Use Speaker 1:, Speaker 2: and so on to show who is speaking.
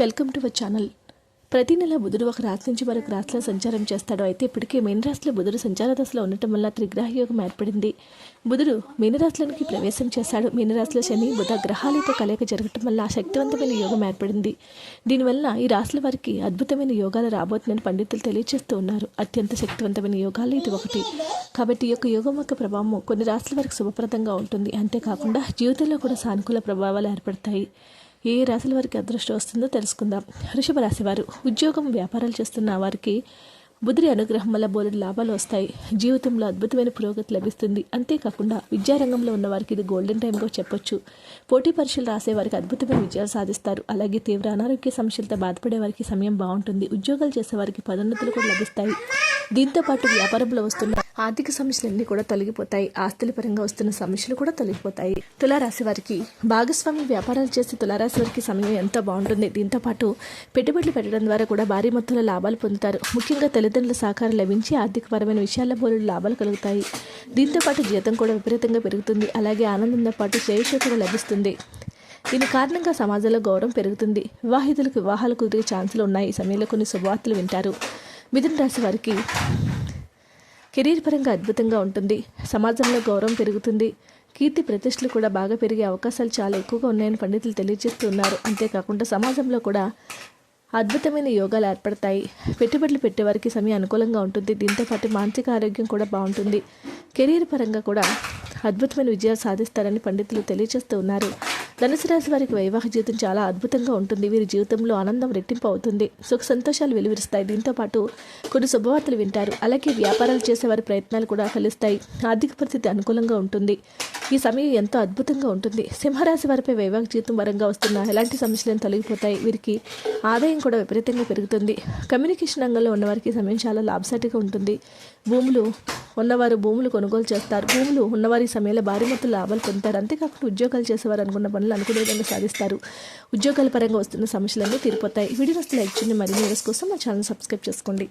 Speaker 1: Welcome to our channel. ప్రతి నెల బుధుడు ఒక రాశి నుంచి మరొక రాశిలో సంచారం చేస్తాడు. అయితే ఇప్పటికే మీనరాశిలో బుధుడు సంచార దశలో ఉండటం వల్ల త్రిగ్రహ యోగం ఏర్పడింది. బుధుడు మీనరాశిలోనికి ప్రవేశం చేశాడు. మీనరాశిలో శని బుధ గ్రహాలతో కలయిక జరగటం వల్ల శక్తివంతమైన యోగం ఏర్పడింది. దీనివల్ల ఈ రాశుల వారికి అద్భుతమైన యోగాలు రాబోతుందని పండితులు తెలియజేస్తూ ఉన్నారు. అత్యంత శక్తివంతమైన యోగాలు ఇది ఒకటి. కాబట్టి ఈ యొక్క యోగం యొక్క ప్రభావం కొన్ని రాశుల వారికి శుభప్రదంగా ఉంటుంది. అంతేకాకుండా జీవితంలో కూడా సానుకూల ప్రభావాలు ఏర్పడతాయి. ఏ రాశుల వారికి అదృష్టం వస్తుందో తెలుసుకుందాం. వృషభ రాశి వారు ఉద్యోగం వ్యాపారాలు చేస్తున్న వారికి బుద్ధి అనుగ్రహం వల్ల బోలెడు లాభాలు వస్తాయి. జీవితంలో అద్భుతమైన పురోగతి లభిస్తుంది. అంతేకాకుండా విద్యారంగంలో ఉన్న వారికి ఇది గోల్డెన్ టైంగా చెప్పొచ్చు. పోటీ పరీక్షలు రాసే వారికి అద్భుతమైన విజయాలు సాధిస్తారు. అలాగే తీవ్ర అనారోగ్య సమస్యలతో బాధపడే వారికి సమయం బాగుంటుంది. ఉద్యోగాలు చేసే వారికి పదోన్నతులు కూడా లభిస్తాయి. దీంతో పాటు వ్యాపారంలో వస్తున్న ఆర్థిక సమస్యలన్నీ కూడా తొలగిపోతాయి. ఆస్తుల పరంగా వస్తున్న సమస్యలు కూడా తొలగిపోతాయి. తులారాశి వారికి భాగస్వామి వ్యాపారాలు చేసే తులారాశి వారికి సమయం ఎంతో బాగుంటుంది. దీంతో పాటు పెట్టుబడులు పెట్టడం ద్వారా కూడా భారీ మొత్తంలో లాభాలు పొందుతారు. ముఖ్యంగా తల్లిదండ్రుల సహకారం లభించి ఆర్థికపరమైన విషయాల్లో బోలుడు లాభాలు కలుగుతాయి. దీంతో పాటు జీతం కూడా విపరీతంగా పెరుగుతుంది. అలాగే ఆనందంతో పాటు శ్రేయస్సు కూడా లభిస్తుంది. దీని కారణంగా సమాజంలో గౌరవం పెరుగుతుంది. వివాహితులకు వివాహాలు కుదిరే ఛాన్సులు ఉన్నాయి. ఈ సమయంలో కొన్ని శుభవార్తలు వింటారు. మిథున రాశి వారికి కెరీర్ పరంగా అద్భుతంగా ఉంటుంది. సమాజంలో గౌరవం పెరుగుతుంది. కీర్తి ప్రతిష్టలు కూడా బాగా పెరిగే అవకాశాలు చాలా ఎక్కువగా ఉన్నాయని పండితులు తెలియజేస్తూ ఉన్నారు అంతేకాకుండా సమాజంలో కూడా అద్భుతమైన యోగాలు ఏర్పడతాయి. పెట్టుబడులు పెట్టేవారికి సమయం అనుకూలంగా ఉంటుంది. దీంతో పాటు మానసిక ఆరోగ్యం కూడా బాగుంటుంది. కెరీర్ పరంగా కూడా అద్భుతమైన విజయాలు సాధిస్తారని పండితులు తెలియజేస్తూ ఉన్నారు ధనుసు రాశి వారికి వైవాహిక జీవితం చాలా అద్భుతంగా ఉంటుంది. వీరి జీవితంలో ఆనందం రెట్టింపు అవుతుంది. సుఖ సంతోషాలు వెలువరిస్తాయి. దీంతో పాటు కొన్ని శుభవార్తలు వింటారు. అలాగే వ్యాపారాలు చేసేవారి ప్రయత్నాలు కూడా ఫలిస్తాయి. ఆర్థిక పరిస్థితి అనుకూలంగా ఉంటుంది. ఈ సమయం ఎంతో అద్భుతంగా ఉంటుంది. సింహరాశి వారిపై వైవాహిక జీవితం వరంగా వస్తున్న ఎలాంటి సమస్యలను తొలగిపోతాయి? వీరికి ఆదాయం కూడా విపరీతంగా పెరుగుతుంది. కమ్యూనికేషన్ రంగంలో ఉన్నవారికి సమయం చాలా లాభసాటిగా ఉంటుంది. భూములు ఉన్నవారు భూములు కొనుగోలు చేస్తారు. భూములు ఉన్నవారి సమయంలో భారీ మొత్తం లాభాలు పొందుతారు. అంతేకాకుండా ఉద్యోగాలు చేసేవారు అనుకున్న పనులు అనుకునే విధంగా సాధిస్తారు. ఉద్యోగాల పరంగా వస్తున్న సమస్యలన్నీ తీరిపోతాయి. వీడియో వస్తే లైక్ చేయండి. మరిన్ని వీడియోస్ కోసం మా ఛానల్ సబ్స్క్రైబ్ చేసుకోండి.